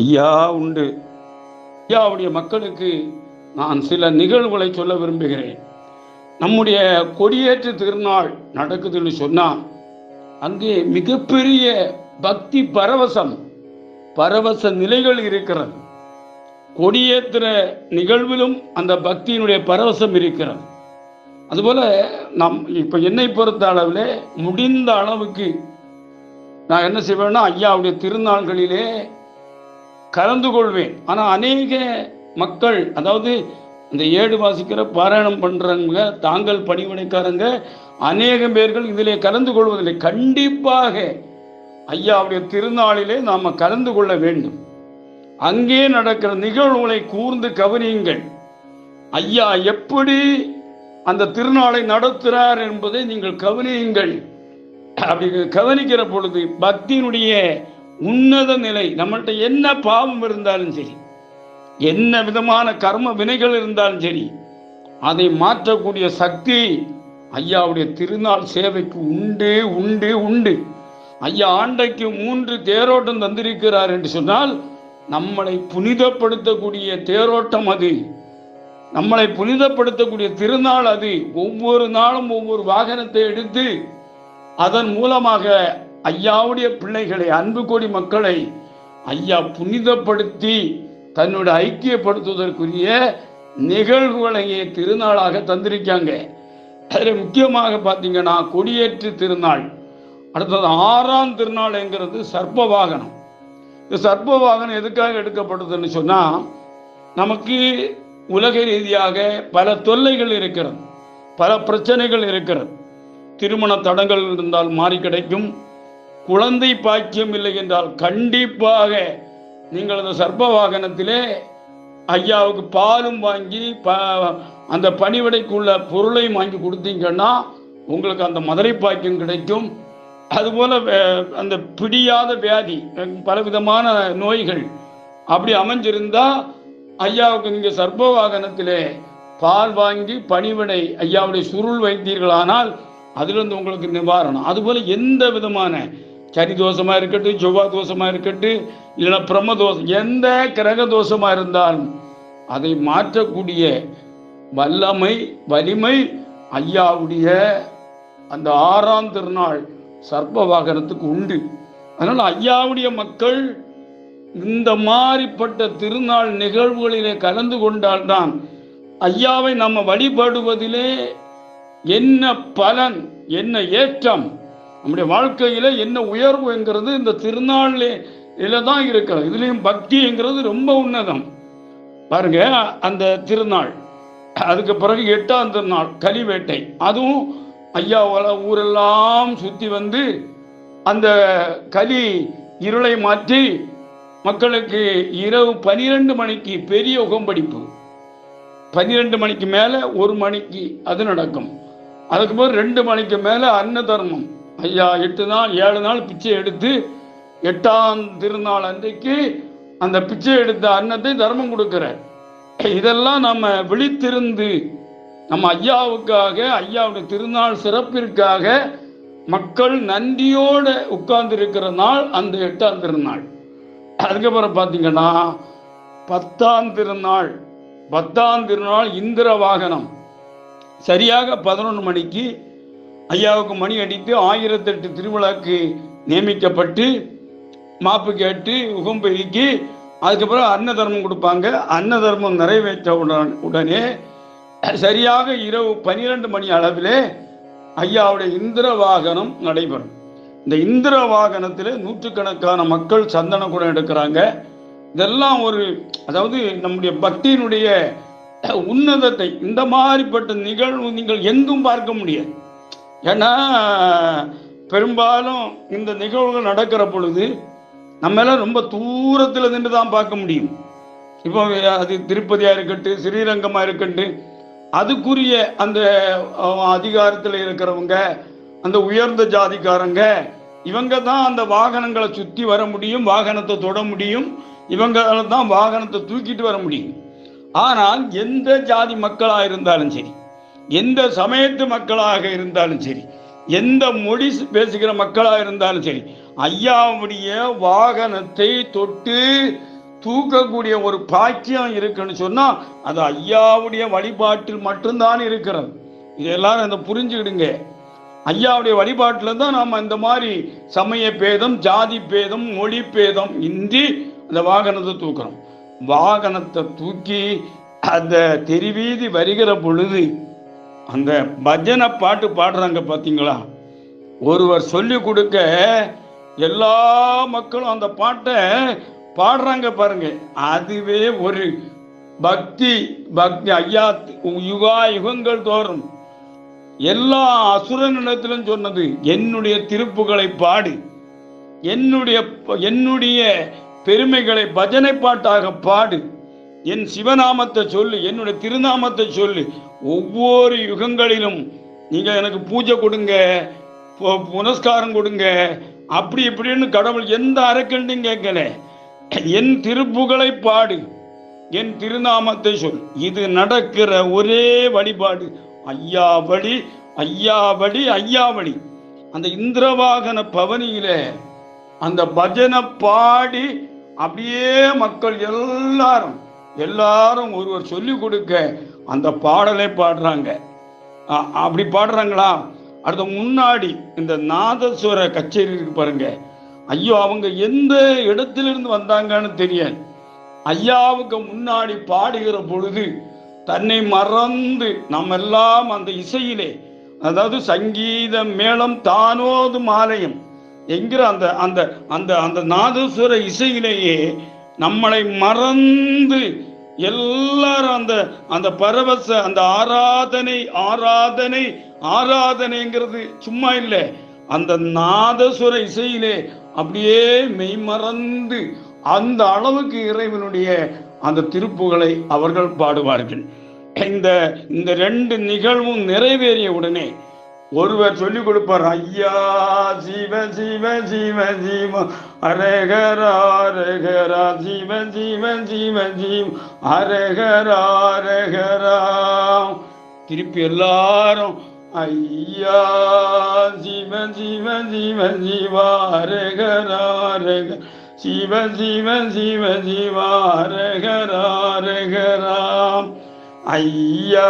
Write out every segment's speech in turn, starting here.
ஐயா உண்டு. ஐயாவுடைய மக்களுக்கு நான் சில நிகழ்வுகளை சொல்ல விரும்புகிறேன். நம்முடைய கொடியேற்று திருநாள் நடக்குதுன்னு சொன்னால் அங்கே மிகப்பெரிய பக்தி பரவசம் பரவச நிலைகள் இருக்கிறது. கொடியேற்றுற நிகழ்விலும் அந்த பக்தியினுடைய பரவசம் இருக்கிறது. அதுபோல் நம் இப்போ என்னை பொறுத்த அளவில் முடிந்த அளவுக்கு நான் என்ன செய்வேன்னா ஐயாவுடைய திருநாள்களிலே கலந்து கொள்வேன் ஆனால் அநேக மக்கள் அதாவது இந்த ஏடு வாசிக்கிற பாராயணம் பண்ணுறவங்க தாங்கள் பணிவிடைக்காரங்க அநேக பேர்கள் இதிலே கலந்து கொள்வதில்லை கண்டிப்பாக ஐயாவுடைய திருநாளிலே நாம் கலந்து கொள்ள வேண்டும். அங்கே நடக்கிற நிகழ்வுகளை கூர்ந்து கவனியுங்கள். ஐயா எப்படி அந்த திருநாளை நடத்துகிறார் என்பதை நீங்கள் கவனியுங்கள். அப்படி கவனிக்கிற பொழுது பக்தியினுடைய உன்னத நிலை நம்மள்கிட்ட என்ன பாவம் இருந்தாலும் சரி என்ன விதமான கர்ம வினைகள் இருந்தாலும் சரி அதை மாற்றக்கூடிய சக்தி ஐயாவுடைய திருநாள் சேவைக்கு உண்டு உண்டு உண்டு. ஐயா ஆண்டைக்கு மூன்று தேரோட்டம் தந்திருக்கிறார் என்று சொன்னால் நம்மளை புனிதப்படுத்தக்கூடிய தேரோட்டம் அது. நம்மளை புனிதப்படுத்தக்கூடிய திருநாள் அது. ஒவ்வொரு நாளும் ஒவ்வொரு வாகனத்தை எடுத்து அதன் மூலமாக ஐயாவுடைய பிள்ளைகளை அன்பு கோடி மக்களை ஐயா புனிதப்படுத்தி தன்னோட ஐக்கியப்படுத்துவதற்குரிய நிகழ்வுகளையே திருநாளாக தந்திருக்காங்க. அதில் முக்கியமாக பார்த்தீங்கன்னா கொடியேற்று திருநாள். அடுத்தது ஆறாம் திருநாள்ங்கிறது சர்ப்ப வாகனம் இந்த சர்ப்ப வாகனம் எதுக்காக எடுக்கப்படுதுன்னு சொன்னால் நமக்கு உலக ரீதியாக பல தொல்லைகள் இருக்கிறது பல பிரச்சனைகள் இருக்கிறது. திருமண தடங்கள் இருந்தால் மாறி கிடைக்கும். குழந்தை பாக்கியம் இல்லை என்றால் கண்டிப்பாக நீங்கள் அந்த சர்ப்ப வாகனத்திலே ஐயாவுக்கு பாலும் வாங்கி ப அந்த பணிவிடைக்குள்ள பொருளையும் வாங்கி கொடுத்தீங்கன்னா உங்களுக்கு அந்த மதுரை பாக்கியம் கிடைக்கும். அதுபோல் அந்த பிடியாத வியாதி பலவிதமான நோய்கள் அப்படி அமைஞ்சிருந்தா ஐயாவுக்கு நீங்கள் சர்ப்ப வாகனத்திலே பால் வாங்கி பணிவிடை ஐயாவுடைய சுருள் வைத்தீர்களானால் அதிலிருந்து உங்களுக்கு நிவாரணம். அதுபோல் எந்த விதமான சனி தோஷமாக இருக்கட்டும் செவ்வாய் தோஷமாக இருக்கட்டும் இல்லைன்னா பிரம்ம தோஷம் எந்த கிரக தோஷமாக இருந்தாலும் அதை மாற்றக்கூடிய வல்லமை வலிமை ஐயாவுடைய அந்த ஆறாம் திருநாள் சர்ப்ப வாகனத்துக்கு உண்டு. அதனால் ஐயாவுடைய மக்கள் இந்த மாதிரிப்பட்ட திருநாள் நிகழ்வுகளிலே கலந்து கொண்டால்தான் ஐயாவை நம்ம வழிபடுவதிலே என்ன பலன் என்ன ஏற்றம் நம்முடைய வாழ்க்கையில என்ன உயர்வுங்கிறது இந்த திருநாளில் தான் இருக்கிறது இதுலேயும் பக்திங்கிறது ரொம்ப உன்னதம். பாருங்க அந்த திருநாள். அதுக்கு பிறகு எட்டாம் திருநாள் கலிவேட்டை. அதுவும் ஐயாவால ஊரெல்லாம் சுற்றி வந்து அந்த கலி இருளை மாற்றி மக்களுக்கு இரவு பனிரெண்டு மணிக்கு பெரிய உகம்படிப்பு. பன்னிரெண்டு மணிக்கு மேலே ஒரு மணிக்கு அது நடக்கும். அதுக்கு பிறகு ரெண்டு மணிக்கு மேலே அன்ன தர்மம் ஐயா எட்டு நாள் ஏழு நாள் பிச்சை எடுத்து எட்டாம் திருநாள் அன்றைக்கு அந்த பிச்சை எடுத்த அன்னத்தை தர்மம் கொடுக்கிறார் இதெல்லாம் நம்ம விழித்திருந்து நம்ம ஐயாவுக்காக ஐயாவுடைய திருநாள் சிறப்பிற்காக மக்கள் நன்றியோட உட்கார்ந்து இருக்கிற நாள் அந்த எட்டாம் திருநாள். அதுக்கப்புறம் பார்த்தீங்கன்னா பத்தாம் திருநாள் பத்தாம் திருநாள் இந்திர வாகனம் சரியாக பதினொன்று மணிக்கு ஐயாவுக்கு மணி அடித்து ஆயிரத்தெட்டு திருவிழாக்கு நியமிக்கப்பட்டு மாப்பு கேட்டு உகம்பெருக்கி அதுக்கப்புறம் அன்ன தர்மம் கொடுப்பாங்க. அன்ன தர்மம் நிறைவேற்ற உடன் உடனே சரியாக இரவு பனிரெண்டு மணி அளவிலே ஐயாவுடைய இந்திர வாகனம் நடைபெறும். இந்த இந்திர வாகனத்தில் நூற்றுக்கணக்கான மக்கள் சந்தன குடம் எடுக்கிறாங்க. இதெல்லாம் ஒரு அதாவது நம்முடைய பக்தியினுடைய உன்னதத்தை இந்த மாதிரிப்பட்ட நிகழ்வு நீங்கள் எங்கும் பார்க்க முடியாது. ஏன்னா பெரும்பாலும் இந்த நிகழ்வுகள் நடக்கிற பொழுது நம்ம ரொம்ப தூரத்தில் நின்று தான் பார்க்க முடியும். இப்போ அது திருப்பதியாக இருக்கட்டும் ஸ்ரீரங்கமாக இருக்கட்டும் அதுக்குரிய அந்த அதிகாரத்தில் இருக்கிறவங்க அந்த உயர்ந்த ஜாதிக்காரங்க இவங்க தான் அந்த வாகனங்களை சுற்றி வர முடியும் வாகனத்தை தொட முடியும் இவங்களால தான் வாகனத்தை தூக்கிட்டு வர முடியும். ஆனால் எந்த ஜாதி மக்களாக இருந்தாலும் சரி எந்த சமயத்து மக்களாக இருந்தாலும் சரி எந்த மொழி பேசுகிற மக்களாக இருந்தாலும் சரி ஐயாவுடைய வாகனத்தை தொட்டு தூக்கக்கூடிய ஒரு பாக்கியம் இருக்குன்னு சொன்னால் அது ஐயாவுடைய வழிபாட்டில் மட்டும்தான் இருக்கிறது. இது எல்லாரும் இந்த புரிஞ்சுக்கிடுங்க. ஐயாவுடைய வழிபாட்டில் தான் நாம் இந்த மாதிரி சமய பேதம் ஜாதி பேதம் மொழி பேதம் இன்றி அந்த வாகனத்தை தூக்குறோம். வாகனத்தை தூக்கி அந்த தெருவீதி வருகிற பொழுது அந்த பஜனை பாட்டு பாடுறாங்க பார்த்தீங்களா ஒருவர் சொல்லி கொடுக்க எல்லா மக்களும் அந்த பாட்டை பாடுறாங்க பாருங்க. அதுவே ஒரு பக்தி பக்தி ஐயா யுகா யுகங்கள் தோறும். எல்லா அசுரனிடத்திலும் சொன்னது என்னுடைய திருப்புகளை பாடு. என்னுடைய என்னுடைய பெருமைகளை பஜனை பாட்டாக பாடு. என் சிவநாமத்தை சொல்லு என்னுடைய திருநாமத்தை சொல்லு. ஒவ்வொரு யுகங்களிலும் நீங்க எனக்கு பூஜை கொடுங்க பு- புனஸ்காரம் கொடுங்க. அப்படி இப்படின்னு கடவுள் எந்த அரக்கண்டையும் கேட்கல. என் திருப்புகளை பாடு என் திருநாமத்தை சொல். இது நடக்கிற ஒரே வழிபாடு. ஐயாவடி ஐயாவடி ஐயாவடி அந்த இந்திரவாகன பவனியில அந்த பஜனை பாடி அப்படியே மக்கள் எல்லாரும் எல்லாரும் ஒருவர் சொல்லி கொடுக்க அந்த பாடலை பாடுறாங்க. அப்படி பாடுறாங்களா? அடுத்த முன்னாடி இந்த நாதஸ்வர கச்சேரி இருக்கு பாருங்க. ஐயோ அவங்க எந்த இடத்திலிருந்து வந்தாங்கன்னு தெரியாது ஐயாவுக்கு முன்னாடி பாடுகிற பொழுது தன்னை மறந்து நம்ம எல்லாம் அந்த இசையிலே அதாவது சங்கீத மேளம் தானோது மாலயம் என்கிற அந்த அந்த அந்த அந்த நாதஸ்வர இசையிலேயே நம்மளை மறந்து எல்லாரும் அந்த அந்த பரவச அந்த ஆராதனை ஆராதனை ஆராதனைங்கிறது சும்மா இல்லை. அந்த நாதசுர இசையிலே அப்படியே மெய்மறந்து அந்த அளவுக்கு இறைவனுடைய அந்த திருப்புகளை அவர்கள் பாடுவார்கள். இந்த இந்த ரெண்டு நிகழ்வும் நிறைவேறிய உடனே ஒருவர் சொல்லிக் கொடுப்பார் ஐயா சிவ சிவ சிவ சிவ அரகரா அரகரா சிவ சிவ சிவ சிவ அரகரா அரகரா திருப்பி எல்லாரும் ஐயா சிவ சிவ சிவ சிவா அரகரா அரக சிவ சிவ சிவ சிவா அரகரா அரகரா ஐயா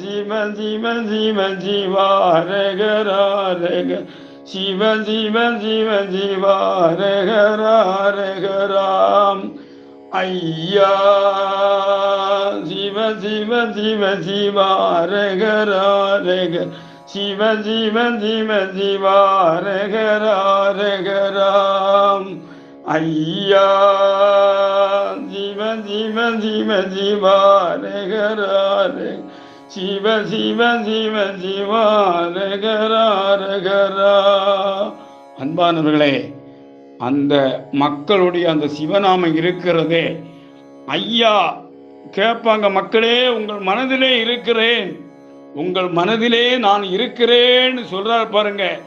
சிவ சிவ சிவ சிவ ரகர ரக சிவ சிவ சிவ சிவ ரகர ரகராம் ஐயா சிவ சிவ சிவ சிவ ரகர ரக சிவ சிவ சிவ சிவ ரகர ரகராம் ஐயா சிவ சிவ சிவ சிவ ரகரார சிவ சிவ சிவ சிவ அன்பானவர்களே அந்த மக்களுடைய அந்த சிவநாமம் இருக்கிறதே. ஐயா கேட்பாங்க மக்களே உங்கள் மனதிலே இருக்கிறேன். உங்கள் மனதிலே நான் இருக்கிறேன்னு சொல்றாரு பாருங்க.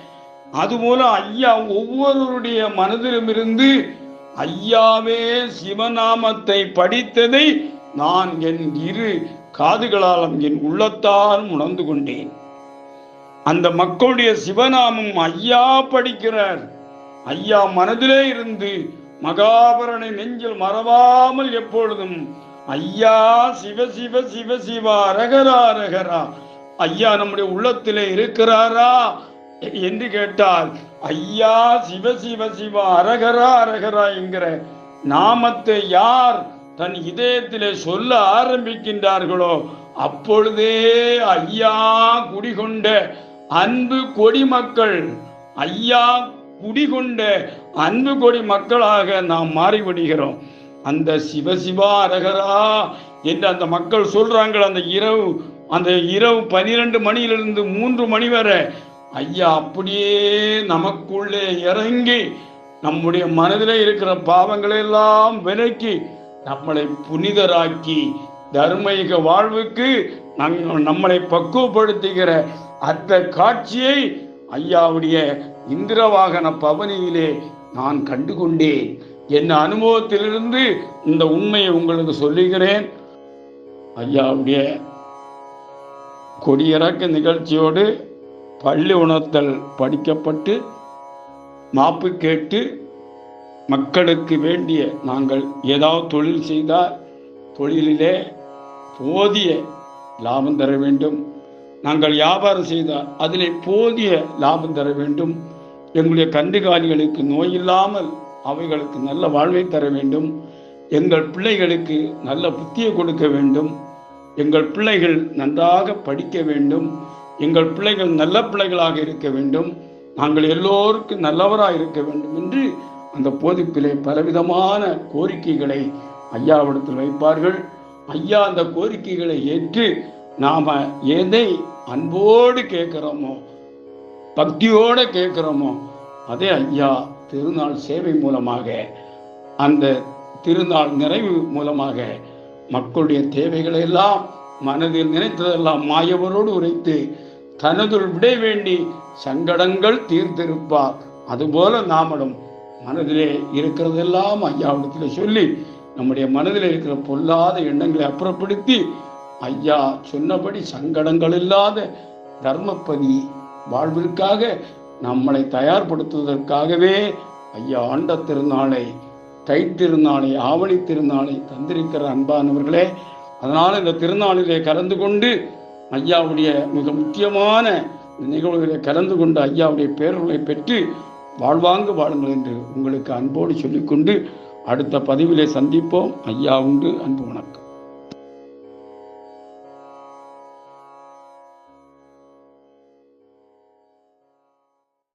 அதுபோல ஐயா ஒவ்வொருவருடைய மனதிலும் இருந்து ஐயாவே சிவநாமத்தை படித்ததை நான் என் இரு காதுகளாலும் என் உள்ளத்தால் உணர்ந்து கொண்டேன். அந்த மக்களுடைய சிவநாமம் ஐயா படிக்கிறார். ஐயா மனதிலே இருந்து மகாபரணை நெஞ்சில் மறவாமல் எப்பொழுதும் ஐயா சிவ சிவ சிவ சிவா ரகரா ரகரா ஐயா நம்முடைய உள்ளத்திலே இருக்கிறாரா? என்று கேட்டால் ஐயா சிவ சிவ சிவா அரகரா அரகரா என்கிற நாமத்தை யார் தன் இதயத்திலே சொல்ல ஆரம்பிக்கின்றார்களோ அப்பொழுதே ஐயா குடிகொண்ட அன்பு கொடி மக்கள் ஐயா குடிகொண்ட அன்பு கொடி மக்களாக நாம் மாறிவிடுகிறோம். அந்த சிவசிவா அரகரா என்று அந்த மக்கள் சொல்றாங்கள் அந்த இரவு அந்த இரவு பனிரெண்டு மணியிலிருந்து மூன்று மணி வரை ஐயா அப்படியே நமக்குள்ளே இறங்கி நம்முடைய மனதிலே இருக்கிற பாவங்களை எல்லாம் விலக்கி நம்மளை புனிதராக்கி தர்மயுக வாழ்வுக்கு நம்- நம்மளை பக்குவப்படுத்துகிற அந்த காட்சியை ஐயாவுடைய இந்திரவாகன பவனியிலே நான் கண்டுகொண்டேன். என் அனுபவத்திலிருந்து இந்த உண்மையை உங்களுக்கு சொல்லுகிறேன். ஐயாவுடைய கொடியிறக்க நிகழ்ச்சியோடு பள்ளி உணர்த்தல் படிக்கப்பட்டு மாப்பு கேட்டு மக்களுக்கு வேண்டிய நாங்கள் ஏதாவது தொழில் செய்தால் தொழிலிலே போதிய லாபம் தர வேண்டும். நாங்கள் வியாபாரம் செய்தால் அதிலே போதிய லாபம் தர வேண்டும். எங்களுடைய கண்டுகாலிகளுக்கு நோய் இல்லாமல் அவைகளுக்கு நல்ல வாழ்வை தர வேண்டும். எங்கள் பிள்ளைகளுக்கு நல்ல புத்தியை கொடுக்க வேண்டும். எங்கள் பிள்ளைகள் நன்றாக படிக்க வேண்டும். எங்கள் பிள்ளைகள் நல்ல பிள்ளைகளாக இருக்க வேண்டும். நாங்கள் எல்லோருக்கும் நல்லவராக இருக்க வேண்டும் என்று அந்த போதிப்பிலே பலவிதமான கோரிக்கைகளை ஐயாவிடத்தில் வைப்பார்கள். ஐயா அந்த கோரிக்கைகளை ஏற்று நாம் எதை அன்போடு கேட்குறோமோ பக்தியோடு கேட்குறோமோ அதே ஐயா திருநாள் சேவை மூலமாக அந்த திருநாள் நிறைவு மூலமாக மக்களுடைய தேவைகளை எல்லாம் மனதில் நினைத்ததெல்லாம் மாயவரோடு உரைத்து தனதுள் விடை வேண்டி சங்கடங்கள் தீர்த்திருப்பார். அதுபோல நாமளும் மனதிலே இருக்கிறதெல்லாம் ஐயாவிடத்தில் சொல்லி நம்முடைய மனதில் இருக்கிற பொல்லாத எண்ணங்களை அப்புறப்படுத்தி ஐயா சொன்னபடி சங்கடங்கள் இல்லாத தர்மப்பதி வாழ்விற்காக நம்மளை தயார்படுத்துவதற்காகவே ஐயா ஆண்ட திருநாளை தை திருநாளை ஆவணி திருநாளை தந்திருக்கிற அன்பானவர்களே அதனால் இந்த திருநாளிலே கலந்து கொண்டு ஐயாவுடைய மிக முக்கியமான நிகழ்வுகளை கலந்து கொண்டு ஐயாவுடைய பேரர்களை பெற்று வாழ்வாங்கு வாழுங்கள் என்று உங்களுக்கு அன்போடு சொல்லிக்கொண்டு அடுத்த பதிவிலே சந்திப்போம். ஐயா உண்டு. அன்பு வணக்கம்.